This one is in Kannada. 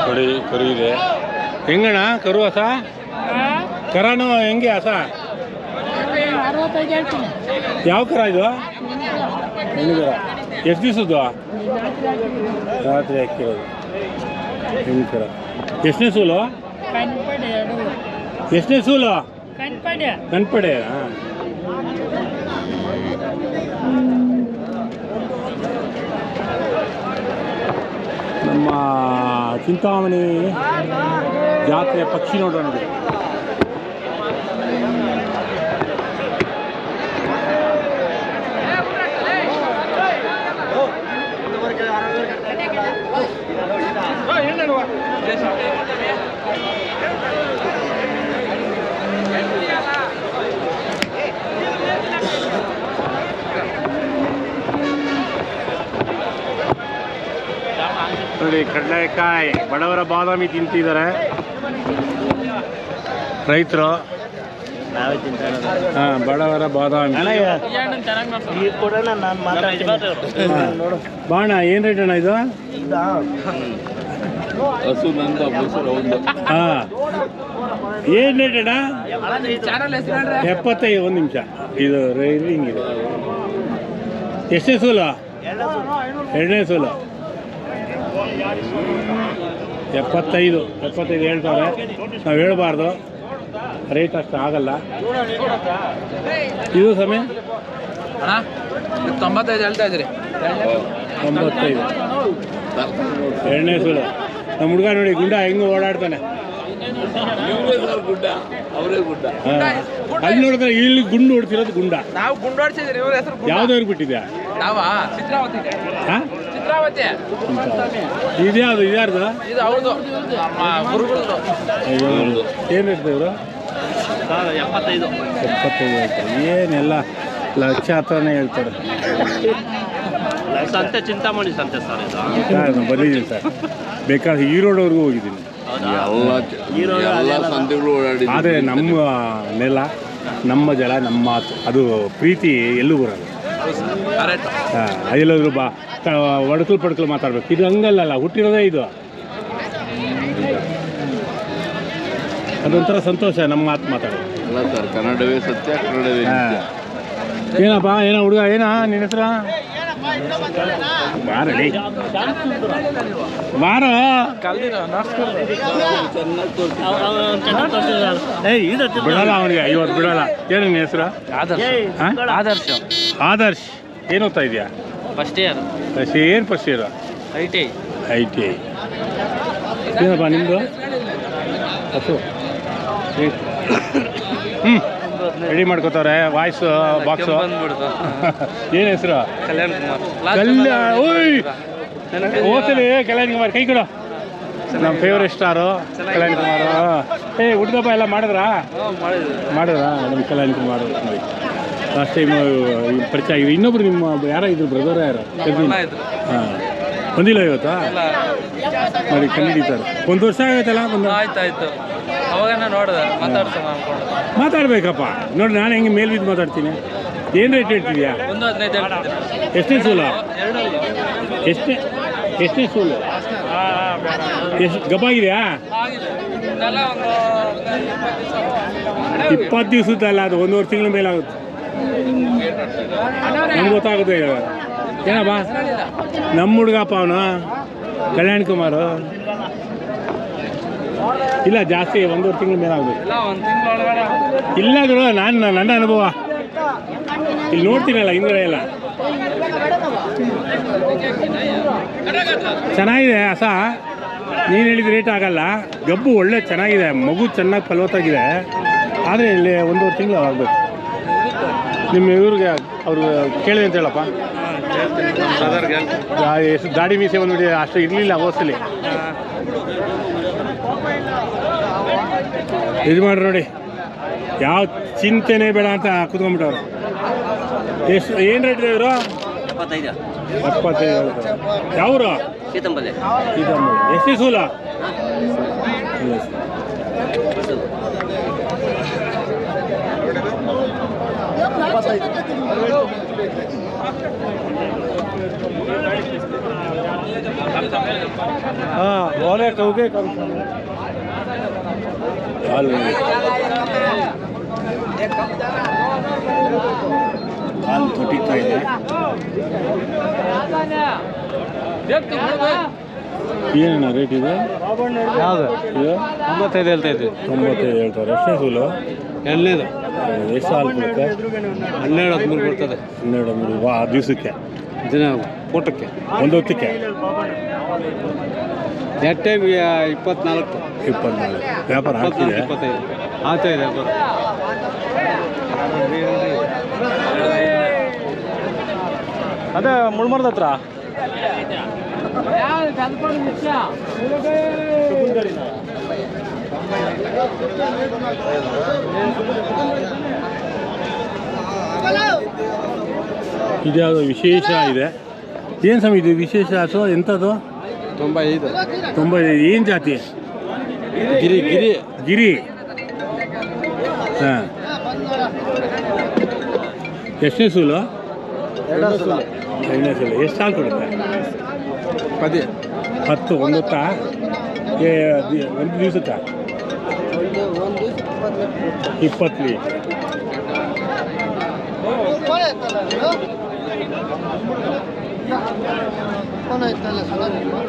ನೋಡಿ ಕರು ಇದೆ ಹೆಂಗಣ್ಣ ಕರು ಹಸ ಕರನು ಹೆಂಗೆ ಹಸ ಯಾವ ಕರ ಇದು? ಹೆಣ್ಣುಗರ ಎಷ್ಟು ದಿವಸದ್ದು? ರಾತ್ರಿ ಹಾಕಿರೋದು. ಹೆಣ್ಣು ಕರ. ಎಷ್ಟನೇ ಸೂಲು? ಎಷ್ಟನೇ ಸೂಲು? ಕನ್ಪಡೆ ಕನ್ಪಡೆ ಚಿಂತಾಮಣಿ ಜಾತ್ರೆಯ ಪಕ್ಷಿ ನೋಡೋಣ. ನೋಡಿ ಕಡಲೆಕಾಯಿ ಬಡವರ ಬಾದಾಮಿ ತಿಂತಿದ್ದಾರೆ. ರೈತರು. ಹಾಂ ಬಡವರ ಬಾದಾಮಿ. ಬಾಣ ಏನ್ ರೇಟ್ ಅಣ್ಣ ಇದು? ಹಾಂ. ಏನು ರೇಟ್ ಅಣ್ಣ? ಎಪ್ಪತ್ತೈದು ಒಂದು ನಿಮಿಷ. ಇದು ರೈಲಿಂಗ್ ಇದೆ ಎಷ್ಟೇ ಸೂಲು? ಎರಡನೇ ಸೂಲು. ಎಪ್ಪತ್ತೈದು ಎಪ್ಪತ್ತೈದು ಹೇಳ್ತಾರೆ. ನಾವು ಹೇಳಬಾರ್ದು. ರೇಟ್ ಅಷ್ಟು ಆಗಲ್ಲ. ಇದು ಸಮಯ? ತೊಂಬತ್ತೈದು ಹೇಳ್ತಾ ಇದ್ರಿ. ತೊಂಬತ್ತೈದು. ಎರಡನೇ ಸುಳ್ಳು. ನಮ್ಮ ಹುಡುಗ ನೋಡಿ ಗುಂಡ ಹೆಂಗೆ ಓಡಾಡ್ತಾನೆ. ಇವರೇ ಸರ್ ಗುಡ್ಡ ಅವರೇ ಗುಡ್ಡ ಅಲ್ಲಿ ನೋಡಿದ್ರೆ ಇಲ್ಲಿ ಗುಂಡು ಹೊಡ್ತಿರೋದು ಗುಂಡ. ನಾವು ಇವ್ರ ಹೆಸರು ಯಾವ್ದವ್ರಿಗೆ ಬಿಟ್ಟಿದ್ಯಾ? ನಾವಾ? ಚಿತ್ರಾವತಿ ಹಾಂ ಚಿತ್ರಾವತಿ ಇದ್ಯಾವುದು ಇದ್ಯಾರ್ದು? ಇದು ಅವ್ರದ್ದು ನಮ್ಮ ಗುರುಗಳದ್ದು. ಏನು ಹೇಳ್ತಾರೆ ಇವರು ಎಪ್ಪತ್ತೈದು. ಎಪ್ಪತ್ತೈದು ಹೇಳ್ತಾರೆ. ಏನೆಲ್ಲ ಲಕ್ಷ ಹತ್ರನೇ ಹೇಳ್ತಾರೆ? ಸಂತೆ ಚಿಂತಾಮಣಿ ಸಂತೆ ಸರ್ ಇದು. ಸರ್ ನಾನು ಬಂದಿದ್ದೀನಿ ಸರ್. ಬೇಕಾದ್ರೆ ಈರೋಡವರೆಗೂ ಹೋಗಿದ್ದೀನಿ. ಎಲ್ಲ ಎಲ್ಲ ಸಂತೆಗಳು ಓಡಾಡಿದ್ವಿ ಆದರೆ ನಮ್ಮ ನೆಲ ನಮ್ಮ ಜಲ ನಮ್ಮ ಮಾತು ಅದು ಪ್ರೀತಿ ಎಲ್ಲೂ ಬರಲ್ಲ. ಹಾಂ ಬಾ ಒಡಕಲು ಪಡ್ಕಲು ಮಾತಾಡ್ಬೇಕು. ಇದು ಹಂಗಲ್ಲಲ್ಲ ಹುಟ್ಟಿರೋದೇ ಇದು. ಅದೊಂಥರ ಸಂತೋಷ ನಮ್ಮ ಮಾತು ಮಾತಾಡೋದು. ಅಲ್ಲ ಸರ್ ಕನ್ನಡವೇ ಸತ್ಯ ಕನ್ನಡವೇ ನಿತ್ಯ. ಏನಪ್ಪ ಏನೋ ಹುಡುಗ ಏನಾ ನಿನ್ನ ಹತ್ರ ಬಾರಲಿ ಬಾರ. ಬಿಡಲ್ಲ ಅವನಿಗೆ ಇವತ್ತು ಬಿಡಲ್ಲ. ಏನು ನಿನ್ನ ಹೆಸರು? ಆದರ್ಶ. ಆದರ್ಶ. ಆದರ್ಶ್. ಏನು ಓದ್ತಾ ಇದೆಯಾ? ಫಸ್ಟ್ ಇಯರ್ ಫಸ್ಟ್ ಏನು first year I T I T I ಏನಪ್ಪ ನಿಮ್ಮದು ಹಸು ಹ್ಞೂ ರೆಡಿ ಮಾಡ್ಕೋತಾರೆ ವಾಯ್ಸ್ ಬಾಕ್ಸು ಏನು ಹೆಸರು? ಕಲ್ಯಾಣ್ ಕುಮಾರ್. ಕಲ್ಯ ಓಯ್! ಕಲ್ಯಾಣ್ ಕುಮಾರ್. ಕೈ ಕೊಡು. ನಮ್ಮ ಫೇವ್ರೆಟ್ ಸ್ಟಾರು ಕಲ್ಯಾಣ್ ಕುಮಾರ್. ಏ ಹುಡುಗಪ್ಪ ಎಲ್ಲ ಮಾಡಿದ್ರಾ? ಮಾಡಿದ್ರಾ? ನಮ್ಮ ಕಲ್ಯಾಣ್ ಕುಮಾರ್? ನೋಡಿ ಲಾಸ್ಟ್ ಟೈಮ್ ಪರಿಚಯ ಆಗಿದೆ ಇನ್ನೊಬ್ರು ನಿಮ್ಮ ಯಾರ ಇದ್ರು ಬ್ರದರ್ ಯಾರು? ಹಾಂ. ಬಂದಿಲ್ಲ ಇವತ್ತಾ? ನೋಡಿ ಕಂಡಿಡಿತಾರೆ. ಒಂದು ವರ್ಷ ಆಗುತ್ತಲ್ಲ ಒಂದು ಆಯ್ತಾಯ್ತು. ಅವಾಗ ನೋಡಿದೆ ಮಾತಾಡ್ಸೋಣ ಅನ್ಕೊಂಡು ಮಾತಾಡ್ಬೇಕಪ್ಪ. ನೋಡಿ ನಾನು ಹೆಂಗೆ ಮೇಲ್ ಬಿದ್ದು ಮಾತಾಡ್ತೀನಿ. ಏನು ರೇಟ್ ಹೇಳ್ತಿದ್ಯಾ? ಒಂದು ಹದಿನೈದು ಎಷ್ಟೇ ಸೂಲ? ಎಷ್ಟೇ ಎಷ್ಟೇ ಸೂಲು? ಎಷ್ಟು ಗಬ್ಬಾಗಿದೆಯಾ? ಇಪ್ಪತ್ತು ದಿವಸದಲ್ಲ ಅದು ಒಂದುವರೆ ತಿಂಗಳ ಮೇಲೆ ನಮ್ಗೆ ಗೊತ್ತಾಗುತ್ತೆ. ಏನಪ್ಪ? ನಮ್ಮ ಹುಡುಗಪ್ಪ ಅವನು? ಕಲ್ಯಾಣ್ ಕುಮಾರ್? ಇಲ್ಲ, ಜಾಸ್ತಿ ಒಂದೂವರೆ ತಿಂಗಳ ಮೇಲೆ ತಿಂಗಳೊಳಗಡೆ ಇಲ್ಲ ಗುರು, ನಾನು ನನ್ನ ಅನುಭವ. ಇಲ್ಲಿ ನೋಡ್ತೀನಲ್ಲ ಹಿಂದೆ ಎಲ್ಲ. ಚೆನ್ನಾಗಿದೆ ಹಸ ನೀನು ಹೇಳಿದ ರೇಟ್ ಆಗಲ್ಲ. ಗಬ್ಬು ಒಳ್ಳೆ ಚೆನ್ನಾಗಿದೆ, ಮಗು ಚೆನ್ನಾಗಿ ಫಲವತ್ತಾಗಿದೆ. ಆದರೆ ಇಲ್ಲಿ ಒಂದೂವರೆ ತಿಂಗಳು ಆಗಬೇಕು. ನಿಮ್ಮ ಇವ್ರಿಗೆ ಅವರು ಕೇಳಿದೆ ಅಂತ ಹೇಳಪ್ಪ. ಎಷ್ಟು ದಾಡಿ ಮೀಸೆ ಬಂದ್ಬಿಟ್ಟು ಅಷ್ಟು ಇರಲಿಲ್ಲ ಹೋಸಲಿ ಇದು ಮಾಡ್ರಿ ನೋಡಿ. ಯಾವ ಚಿಂತೆನೇ ಬೇಡ ಅಂತ ಕುತ್ಕೊಂಡ್ಬಿಟ್ಟವ್ರು. ಎಷ್ಟು ಏನು ರೇಟ್ ಇದೆ ಇವರು? ಎಪ್ಪತ್ತೈದು. ಯಾವ್ರು? ಸೀತಂಬಲ್ಲಿ. ಎಷ್ಟು ಸೂಲ? ಹಾಂ ಕೌಗೆ ಹಾಲು. ಇದೆ. ರೇಟ್ ಇದೆ? ಯಾವುದು? ಇದು? ಒಂಬತ್ತೈದು ಹೇಳ್ತಾ ಇದ್ದೀವಿ ತೊಂಬತ್ತೈದು ಹೇಳ್ತಾರೆ. ಎಷ್ಟೇ ಸೂಲು? ಎರಡನೇದು. ಎಷ್ಟು ಹಾಲು ಕೊಡುತ್ತೆ? ಹನ್ನೆರಡು ಹದಿಮೂರು ಬರ್ತದೆ ಹನ್ನೆರಡು ಹದಿಮೂರು. ವಾ ದಿವಸಕ್ಕೆ. ದಿನ. ಊಟಕ್ಕೆ ಒಂದು ಹೊತ್ತಿಗೆ. ಎಟ್ಟೆ ಟೈಮ್ ಇಪ್ಪತ್ನಾಲ್ಕು. ಇಪ್ಪತ್ನಾಲ್ಕು. ವ್ಯಾಪಾರ ಆಗ್ತಿದೆ? ಇಪ್ಪತ್ತೈದು. ಆಗ್ತಾ ಇದೆ ವ್ಯಾಪಾರ. ಅದೇ ಮುಳ್ಮರದ ಹತ್ರ? ಇದ್ಯಾವುದು ವಿಶೇಷ ಇದೆ. ಏನು ಸ್ವಾಮಿ ಇದು ವಿಶೇಷ ಅಥವಾ ಎಂಥದ್ದು? ತೊಂಬೈದು ಇದೆ ಏನು ಜಾತಿ? ಗಿರಿ ಗಿರಿ. ಗಿರಿ. ಹಾಂ. ಎಷ್ಟನೇ ಸೂಲು? ಎರಡನೇ ಸೂಲು. ಎಷ್ಟು ಸಾಲು ಕೊಡುತ್ತೆ? ಪದಿ. ಹತ್ತು ಒಂದು ಹೊತ್ತಾ ಏ ಒಂದು ದಿವಸಕ್ಕ ಇಪ್ಪತ್ತು ಲೀಟ್ರ್ 来ないとね、下がるよ。